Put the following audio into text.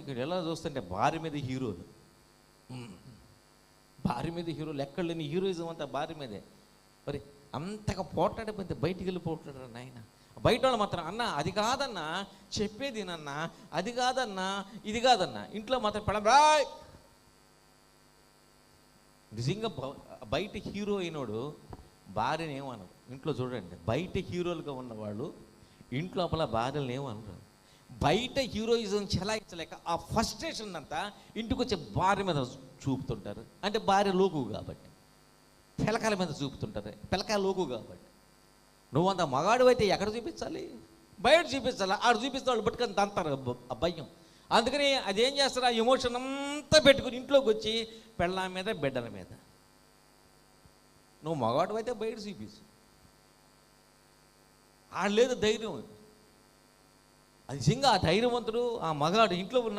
ఇక్కడ ఎలా చూస్తుంటే భార్య మీద హీరోలు భార్య మీద హీరో ఎక్కడ లేని హీరోయిజం అంతా భార్య మీదే. మరి అంతగా పోట్లాడిపోతే బయటికి వెళ్ళిపోతాడు పోట్లాడరా నాయన? బయట వాళ్ళు మాత్రం అన్న అది కాదన్నా చెప్పేది నన్న అది కాదన్నా ఇది కాదన్నా ఇంట్లో మాత్రం పెడబాయ్ నిజంగా బయట హీరో అయినోడు భార్యని ఏమనరు ఇంట్లో చూడండి బయట హీరోలుగా ఉన్నవాళ్ళు ఇంట్లో లోపల భార్యలను ఏమనరు. బయట హీరోయిజం చెలాయించలేక ఆ ఫస్ట్రేషన్ అంతా ఇంటికి వచ్చే భార్య మీద చూపుతుంటారు. అంటే భార్య లోకు కాబట్టి. పిలకాల మీద చూపుతుంటారు. పిలకాయ లోకు కాబట్టి. నువ్వు అంత మగాడు అయితే ఎక్కడ చూపించాలి? బయట చూపించాలి? ఆడు చూపిస్తే వాళ్ళు పట్టుకొని దంతారు ఆ భయం. అందుకని అదేం చేస్తారు? ఆ ఎమోషన్ అంతా పెట్టుకుని ఇంట్లోకి వచ్చి పెళ్ళ మీద బిడ్డల మీద. నువ్వు మగాడు అయితే బయట చూపించు. ఆడు లేదు ధైర్యం. నిజంగా ఆ ధైర్యవంతుడు ఆ మగాడు ఇంట్లో ఉన్న